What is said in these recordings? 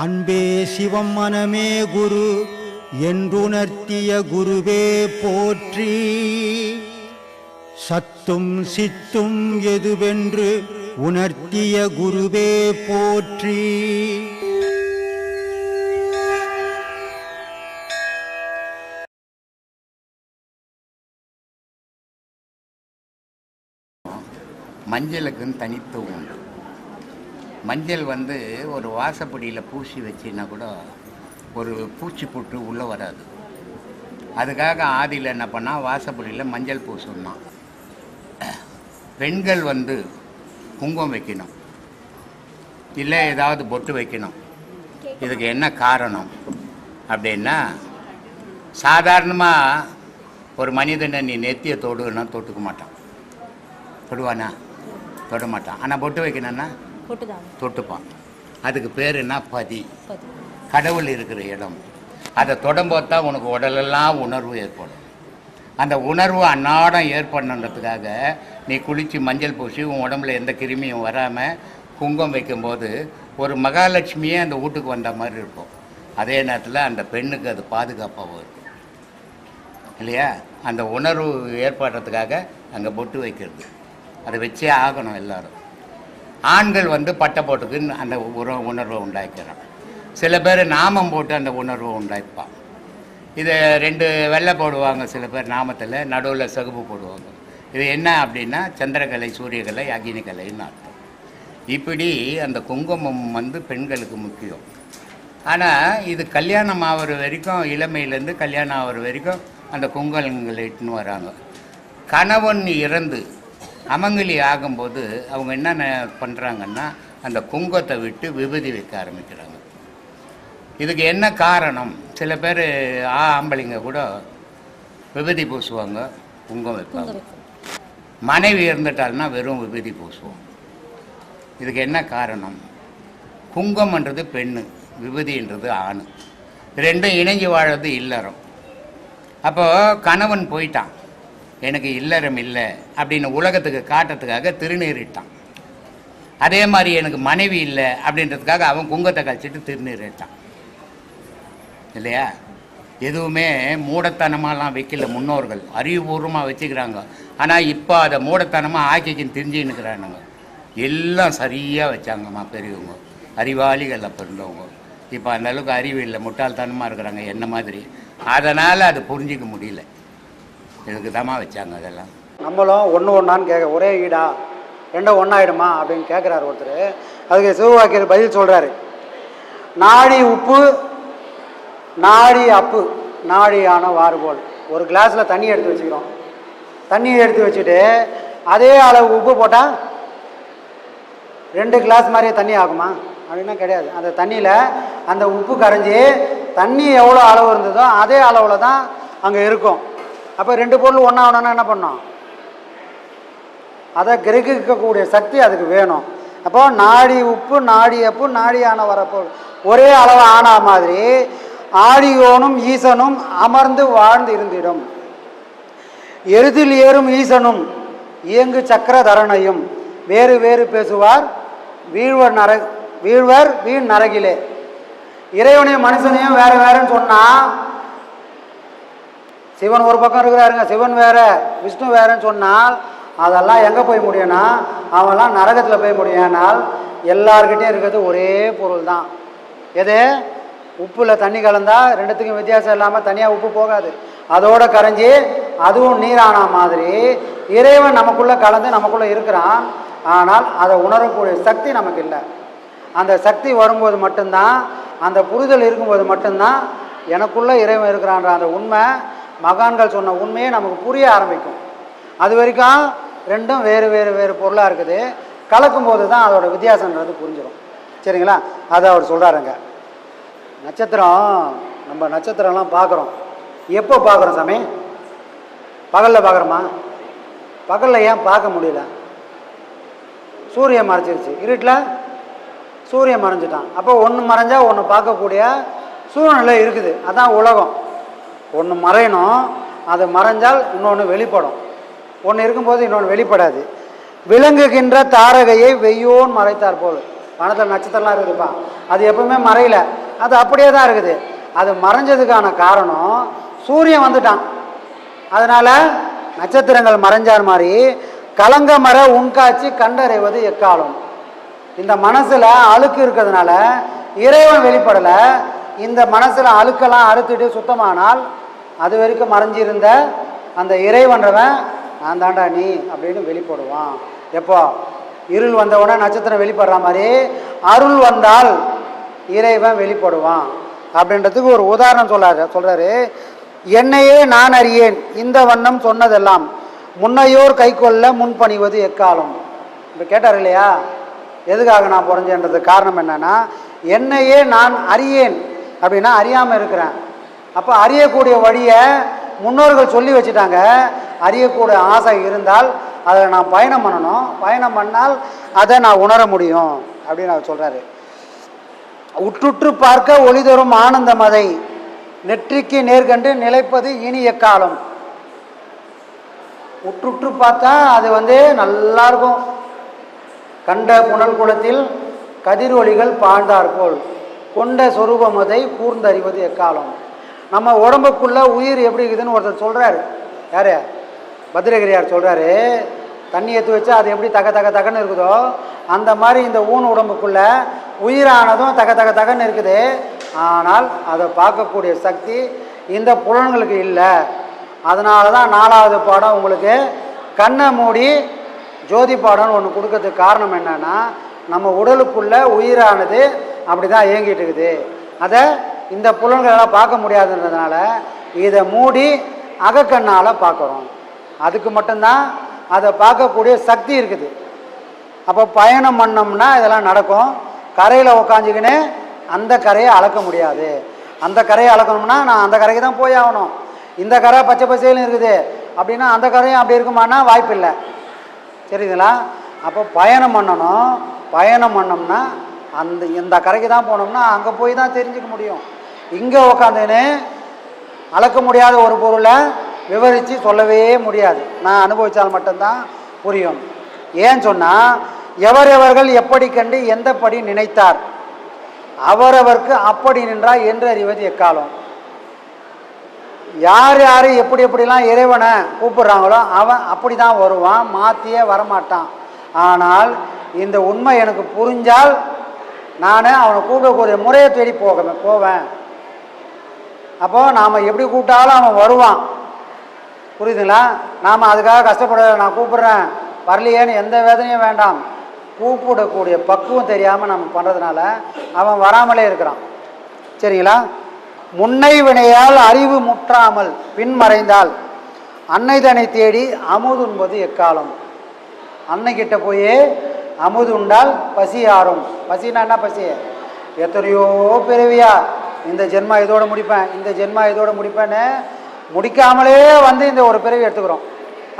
அன்பே சிவம் மனமே குரு என்றுணர்த்திய குருவே போற்றி. சத்தும் சித்தும் எதுவென்று உணர்த்திய குருவே போற்றி. மஞ்சளுக்குன்னு தனித்துவம் உண்டு. மஞ்சள் வந்து ஒரு வாசப்படியில் பூசி வச்சுன்னா கூட ஒரு பூச்சி புட்டு உள்ளே வராது. அதுக்காக ஆதியில் என்ன பண்ணால் வாசப்படியில் மஞ்சள் பூசணும் பெண்கள் வந்து குங்குமம் வைக்கணும். இல்லை ஏதாவது பொட்டு வைக்கணும். இதுக்கு என்ன காரணம்? அப்படின்னா சாதாரணமாக ஒரு மனிதனை நீ நெத்தியை தொடுன்னா தொட்டுக்க மாட்டான். தொடுவானா? தொட மாட்டான். ஆனால் பொட்டு வைக்கணும்னா தொட்டுப்பான். அதுக்கு பேர் என்ன? பதி. கடவுள் இருக்கிற இடம். அதை தொடம்போது தான் உனக்கு உடலெல்லாம் உணர்வு ஏற்படும். அந்த உணர்வு அன்னாடம் ஏற்படணுன்றதுக்காக நீ குளித்து மஞ்சள் பூசி உன் உடம்புல எந்த கிருமியும் வராமல் குங்குமம் வைக்கும்போது ஒரு மகாலட்சுமியே அந்த வீட்டுக்கு வந்த மாதிரி இருக்கும். அதே நேரத்தில் அந்த பெண்ணுக்கு அது பாதுகாப்பாகவும் இருக்கும். இல்லையா? அந்த உணர்வு ஏற்படுறதுக்காக அங்கே பொட்டு வைக்கிறது. அதை வச்சே ஆகணும் எல்லாரும். ஆண்கள் வந்து பட்டை போட்டுக்குன்னு அந்த உற உணர்வை உண்டாக்கிறான். சில பேர் நாமம் போட்டு அந்த உணர்வை உண்டாய்ப்பான் இதை ரெண்டு வெள்ளை போடுவாங்க சில பேர் நாமத்தில் நடுவில் சகுப்பு போடுவாங்க. இது என்ன அப்படின்னா சந்திரகலை சூரியகலை அக்னிகலைன்னு அர்த்தம். இப்படி அந்த குங்குமம் வந்து பெண்களுக்கு முக்கியம். ஆனால் இது கல்யாணம் ஆகிற வரைக்கும் இளமையிலேருந்து கல்யாணம் ஆகிற வரைக்கும் அந்த குங்குமங்களை இட்டுன்னு வராங்க. கணவன் இறந்து அமங்கலி ஆகும்போது அவங்க என்னென்ன பண்ணுறாங்கன்னா அந்த குங்கத்தை விட்டு விபூதி வைக்க ஆரம்பிக்கிறாங்க. இதுக்கு என்ன காரணம்? சில பேர் ஆ ஆம்பளைங்க கூட விபூதி பூசுவாங்க குங்குமம் வைப்பாங்க. மனைவி இருந்துட்டாள்னா வெறும் விபூதி பூசுவோம். இதுக்கு என்ன காரணம்? குங்கம்ன்றது பெண்ணு விபூதின்றது ஆண். ரெண்டும் இணைஞ்சு வாழறது இல்லறம். அப்போ கணவன் போயிட்டான். எனக்கு இல்லறம் இல்லை அப்படின்னு உலகத்துக்கு காட்டுறதுக்காக திருநீறிட்டான் அதே மாதிரி எனக்கு மனைவி இல்லை அப்படின்றதுக்காக அவன் குங்கத்தை கழிச்சிட்டு திருநீறிட்டான் இல்லையா? எதுவுமே மூடத்தனமாலாம் வைக்கல முன்னோர்கள். அறிவுபூர்வமாக வச்சுக்கிறாங்க. ஆனால் இப்போ அதை மூடத்தனமாக ஆக்கிக்கின்னு தெரிஞ்சுன்னுக்கிறானுங்க எல்லாம் சரியாக வச்சாங்கம்மா பெரியவங்க. அறிவாளிகள் அப்போ இருந்தவங்க. இப்போ அந்த அளவுக்கு அறிவு இல்லை. முட்டாள்தனமாக இருக்கிறாங்க. என்ன மாதிரி? அதனால் அது புரிஞ்சிக்க முடியல. எனக்கு தாம்மா வச்சாங்க அதெல்லாம். நம்மளும் ஒன்று ஒன்றான்னு கேட்க ஒரே ஈடா? ரெண்டும் ஒன்றாயிடுமா அப்படின்னு கேட்குறாரு ஒருத்தர். அதுக்கு சிவவாக்கியர் பதில் சொல்கிறாரு நாடி உப்பு நாடி அப்பு நாடியான வாறுபோல் ஒரு கிளாஸில் தண்ணி எடுத்து வச்சுக்கிறோம். தண்ணி எடுத்து வச்சுட்டு அதே அளவு உப்பு போட்டால் ரெண்டு கிளாஸ் மாதிரியே தண்ணி ஆகுமா? அப்படின்னா கிடையாது. அந்த தண்ணியில் அந்த உப்பு கரைஞ்சி தண்ணி எவ்வளோ அளவு இருந்ததோ அதே அளவில் தான் அங்கே இருக்கும். அப்போ ரெண்டு பொருள் ஒன்றா ஆகணும்னா என்ன பண்ணும்? அதை கிரகிக்கக்கூடிய சக்தி அதுக்கு வேணும். அப்போ நாடி உப்பு நாடி அப்பு நாடியான வரப்போ ஒரே அளவு ஆனா மாதிரி ஆடியோனும் ஈசனும் அமர்ந்து வாழ்ந்து இருந்திடும். எருதில் ஏறும் ஈசனும் இயங்கு சக்கரதரனையும் வேறு வேறு பேசுவார் வீழ்வர் நர வீழ்வர் வீண் நரகிலே. இறைவனையும் மனுஷனையும் வேறு வேறுன்னு சொன்னால் சிவன் ஒரு பக்கம் இருக்கிறாருங்க சிவன் வேற விஷ்ணு வேறன்னு சொன்னால் அதெல்லாம் எங்கே போய் முடியும்னா அவன்லாம் நரகத்தில் போய் முடியும் ஏனால் எல்லார்கிட்டையும் இருக்கிறது ஒரே பொருள் தான் எது? உப்பில் தண்ணி கலந்தால் ரெண்டுத்துக்கும் வித்தியாசம் இல்லாமல் தனியாக உப்பு போகாது. அதோடு கரைஞ்சி அதுவும் நீரான மாதிரி இறைவன் நமக்குள்ளே கலந்து நமக்குள்ளே இருக்கிறான். ஆனால் அதை உணரக்கூடிய சக்தி நமக்கு இல்லை. அந்த சக்தி வரும்போது மட்டும்தான் அந்த புரிதல் இருக்கும்போது மட்டும்தான் எனக்குள்ளே இறைவன் இருக்கிறான்ற அந்த உண்மை மகான்கள் சொன்ன உண்மையை நமக்கு புரிய ஆரம்பிக்கும். அது வரைக்கும் ரெண்டும் வேறு வேறு வேறு பொருளாக இருக்குது. கலக்கும்போது தான் அதோட வித்தியாசன்றது புரிஞ்சிடும் சரிங்களா? அதை அவர் சொல்கிறாருங்க நட்சத்திரம் நம்ம நட்சத்திரம்லாம் பார்க்குறோம். எப்போ பார்க்குறோம் சாமி? பகலில் பார்க்குறோமா? பகலில் ஏன் பார்க்க முடியல? சூரியன் மறைச்சிருச்சு இருட்டில்? சூரியன் மறைஞ்சிட்டான். அப்போ ஒன்று மறைஞ்சால் ஒன்று பார்க்கக்கூடிய சூழ்நிலை இருக்குது. அதான் உலகம். ஒன்று மறையணும் அது மறைஞ்சால் இன்னொன்று வெளிப்படும். ஒன்று இருக்கும்போது இன்னொன்று வெளிப்படாது. விளங்குகின்ற தாரகையை வெய்யோன் மறைத்தார் போல். வானத்தில் நட்சத்திரம்லாம் இருக்குதுப்பா. அது எப்பவுமே மறையல. அது அப்படியே தான் இருக்குது. அது மறைஞ்சதுக்கான காரணம் சூரியன் வந்துட்டான். அதனால் நட்சத்திரங்கள் மறைஞ்சார் மாதிரி கலங்க மர உண்காட்சி கண்டறிவது எக்காலம்? இந்த மனசில் அழுக்கு இருக்கிறதுனால இறைவன் வெளிப்படலை இந்த மனசில் அழுக்கெல்லாம் அறுத்துட்டு சுத்தமானால் அது வரைக்கும் மறைஞ்சிருந்த அந்த இறைவன்றவன் நான் தாண்டா நீ அப்படின்னு வெளிப்படுவான். எப்போ? இருள் வந்தவுடனே நட்சத்திரம் வெளிப்படுற மாதிரி அருள் வந்தால் இறைவன் வெளிப்படுவான். அப்படின்றதுக்கு ஒரு உதாரணம் சொல்லாரு சொல்றாரு. என்னையே நான் அறியேன் இந்த வண்ணம் சொன்னதெல்லாம் முன்னையோர் கை கொள்ள முன்பணிவது எக்காலம்? இப்போ கேட்டார் இல்லையா? எதுக்காக நான் புரிஞ்சேன்றது காரணம் என்னன்னா என்னையே நான் அறியேன் அப்படின்னா அறியாமல் இருக்கிறேன். அப்போ அறியக்கூடிய வழியை முன்னோர்கள் சொல்லி வச்சுட்டாங்க. அறியக்கூடிய ஆசை இருந்தால் அதை நான் பயணம் பண்ணணும். பயணம் பண்ணால் அதை நான் உணர முடியும் அப்படின்னு அவர் சொல்கிறாரு உற்றுற்று பார்க்க ஒளி தரும் ஆனந்தம் அதை. நெற்றிக்கு நேர்கண்டு நிலைப்பது இனிய காலம். உற்றுற்று பார்த்தா அது வந்து நல்லா இருக்கும் கண்ட புனல் குலத்தில் கதிரொளிகள் பாழ்ந்தாற்போல் கொண்ட சொரூபம் அதை கூர்ந்தறிவது எக்காலம்? நம்ம உடம்புக்குள்ள உயிர் எப்படி இருக்குதுன்னு ஒருத்தர் சொல்கிறாரு யாரு? பத்ரகிரியார் சொல்கிறாரு தண்ணி எடுத்து வச்சா அது எப்படி தக தக தகன்னு இருக்குதோ அந்த மாதிரி இந்த ஊன் உடம்புக்குள்ள உயிரானதும் தக தக தகன்னு இருக்குது. ஆனால் அதை பார்க்கக்கூடிய சக்தி இந்த புலன்களுக்கு இல்லை. அதனால தான் நாலாவது பாடம் உங்களுக்கு கண்ணை மூடி ஜோதி பாடம்னு ஒன்று கொடுக்கறதுக்கு காரணம் என்னென்னா நம்ம உடலுக்குள்ள உயிரானது அப்படி தான் இயங்கிட்டு இருக்குது. அதை இந்த புலன்களெல்லாம் பார்க்க முடியாதுன்றதுனால இதை மூடி அகக்கண்ணால் பார்க்குறோம். அதுக்கு மட்டும்தான் அதை பார்க்கக்கூடிய சக்தி இருக்குது. அப்போ பயணம் பண்ணோம்னா இதெல்லாம் நடக்கும். கரையில் உக்காந்துக்கின்னு அந்த கரையை அளக்க முடியாது. அந்த கரையை அளக்கணும்னா நான் அந்த கரைக்கு தான் போய் ஆகணும். இந்த கரை பச்சை பசேல்னு இருக்குது. அப்படின்னா அந்த கரையும் அப்படி இருக்குமானா வாய்ப்பு இல்லை சரிங்களா? அப்போ பயணம் பண்ணணும். பயணம் பண்ணோம்னா அந்த இந்த கரைக்கு தான் போனோம்னா அங்கே போய் தான் தெரிஞ்சுக்க முடியும். இங்கே உக்காந்துன்னு அளக்க முடியாத ஒரு பொருளை விவரித்து சொல்லவே முடியாது. நான் அனுபவித்தால் மட்டும்தான் புரியும். ஏன் சொன்னால் எவரெவர்கள் எப்படி கண்டு எந்தபடி நினைத்தார்? அவரவர்க்கு அப்படி நின்றார் என்று அறிவது எக்காலம்? யார் யார் எப்படி எப்படிலாம் இறைவனை கூப்பிடுறாங்களோ அவன் அப்படி தான் வருவான் மாற்றியே வரமாட்டான். ஆனால் இந்த உண்மை எனக்கு புரிஞ்சால் நான் அவனை கூப்பிடக்கூடிய முறையை தேடி போக போவேன். அப்போது நாம் எப்படி கூப்பிட்டாலும் அவன் வருவான். புரியுதுங்களா? நாம் அதுக்காக கஷ்டப்பட நான் கூப்பிட்றேன். வரலையேன்னு எந்த வேதனையும் வேண்டாம். கூப்பிடக்கூடிய பக்குவம் தெரியாமல் நம்ம பண்ணுறதுனால அவன் வராமலே இருக்கிறான். சரிங்களா? முன்னை வினையால் அறிவு முற்றாமல் பின்மறைந்தால் அன்னைதனை தேடி அமுதுன்பது எக்காலம்? அன்னைக்கிட்ட போய் அமுது உண்டால் பசி ஆறும். பசினா என்ன பசி? எத்தனையோ பிறவியா. இந்த ஜென்மா இதோட முடிப்பேன் இந்த ஜென்மா இதோட முடிப்பேன்னு முடிக்காமலே வந்து இந்த ஒரு பிறவி எடுத்துக்கிறோம்.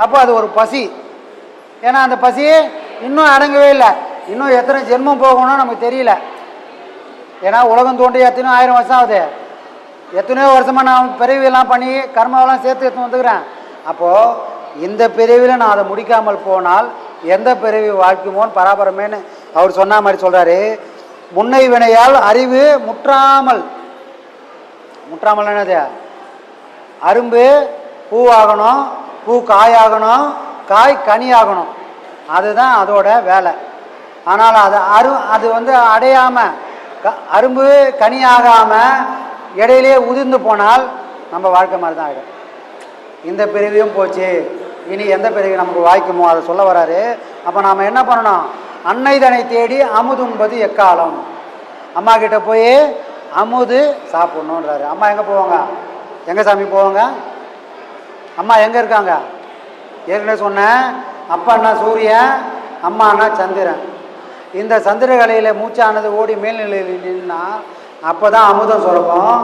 அப்போ அது ஒரு பசி. ஏன்னா அந்த பசி இன்னும் அடங்கவே இல்லை. இன்னும் எத்தனை ஜென்மம் போகணும்னு நமக்கு தெரியல. ஏன்னா உலகம் தோண்டி எத்தனையோ ஆயிரம் வருஷம் ஆகுது. எத்தனையோ வருஷமாக நான் பிறவியெல்லாம் பண்ணி கர்மாவெல்லாம் சேர்த்து எடுத்து வந்துக்கிறேன். அப்போது இந்த பிரிவில் நான் அதை முடிக்காமல் போனால் எந்த பிறவி வாழ்க்குமோன்னு பராபரமேன்னு அவர் சொன்ன மாதிரி சொல்கிறாரு முன்னை வினையால் அறிவு முற்றாமல் முற்றாமல் என்னது? அரும்பு பூவாகணும் பூ காயாகணும் காய் கனியாகணும். அதுதான் அதோட வேலை. ஆனால் அது அரு அது வந்து அடையாமல் க அரும்பு கனியாகாமல் இடையிலே உதிர்ந்து போனால் நம்ம வாழ்க்கை மாதிரி தான் ஆகிடும் இந்த பிறவியும் போச்சு. இனி எந்த பிறகு நமக்கு வாய்க்குமோ அதை சொல்ல வராரு. அப்போ நாம் என்ன பண்ணணும்? அன்னைதனை தேடி அமுதுன்பது எக்காலம். அம்மா கிட்ட போய் அமுது சாப்பிட்ணுன்றாரு அம்மா எங்கே போவாங்க? எங்கே சாமி போவாங்க? அம்மா எங்கே இருக்காங்க? ஏற்கனவே சொன்னேன் அப்பான்னா சூரியன் அம்மானா சந்திரன். இந்த சந்திரகலையில் மூச்சானது ஓடி மேல்நிலையில் நின்னா அப்போ தான் அமுதம் சுரக்கும்.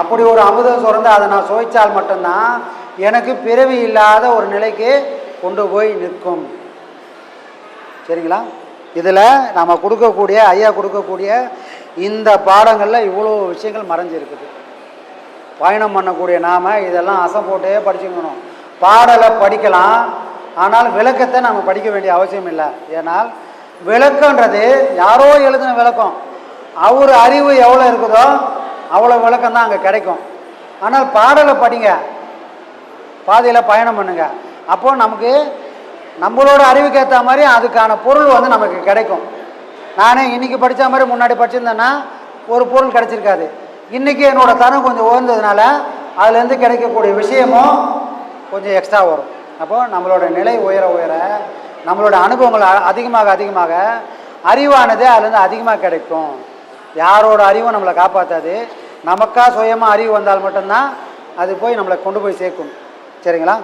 அப்படி ஒரு அமுதம் சுரந்து அதை நான் சுவைச்சால் மட்டும்தான் எனக்கு பிறவி இல்லாத ஒரு நிலைக்கு கொண்டு போய் நிற்கும். சரிங்களா? இதில் நம்ம கொடுக்கக்கூடிய ஐயா கொடுக்கக்கூடிய இந்த பாடங்களில் இவ்வளோ விஷயங்கள் மறைஞ்சிருக்குது. பயணம் பண்ணக்கூடிய நாம் இதெல்லாம் அசம் போட்டே படிச்சுக்கணும். பாடலை படிக்கலாம் ஆனால் விளக்கத்தை நம்ம படிக்க வேண்டிய அவசியம் இல்லை. ஏன்னால் விளக்கன்றது யாரோ எழுதின விளக்கம். அவர் அறிவு எவ்வளோ இருக்குதோ அவ்வளோ விளக்கம் தான் அங்கே கிடைக்கும். ஆனால் பாடலை படிங்க. பாதையில் பயணம் பண்ணுங்க. அப்போது நமக்கு நம்மளோட அறிவுக்கு ஏற்ற மாதிரி அதுக்கான பொருள் வந்து நமக்கு கிடைக்கும். நானே இன்றைக்கி படித்த மாதிரி முன்னாடி படிச்சிருந்தேன்னா ஒரு பொருள் கிடச்சிருக்காது. இன்றைக்கி என்னோடய தரம் கொஞ்சம் உயர்ந்ததுனால அதுலேருந்து கிடைக்கக்கூடிய விஷயமும் கொஞ்சம் எக்ஸ்ட்ரா வரும். அப்போது நம்மளோட நிலை உயர உயர நம்மளோட அனுபவங்கள் அ- அதிகமாக அதிகமாக அறிவானது அதுலேருந்து அதிகமாக கிடைக்கும். யாரோட அறிவும் நம்மளை காப்பாற்றாது நமக்காக சுயமாக அறிவு வந்தால் மட்டும்தான் அது போய் நம்மளை கொண்டு போய் சேர்க்கும். சரிங்களா?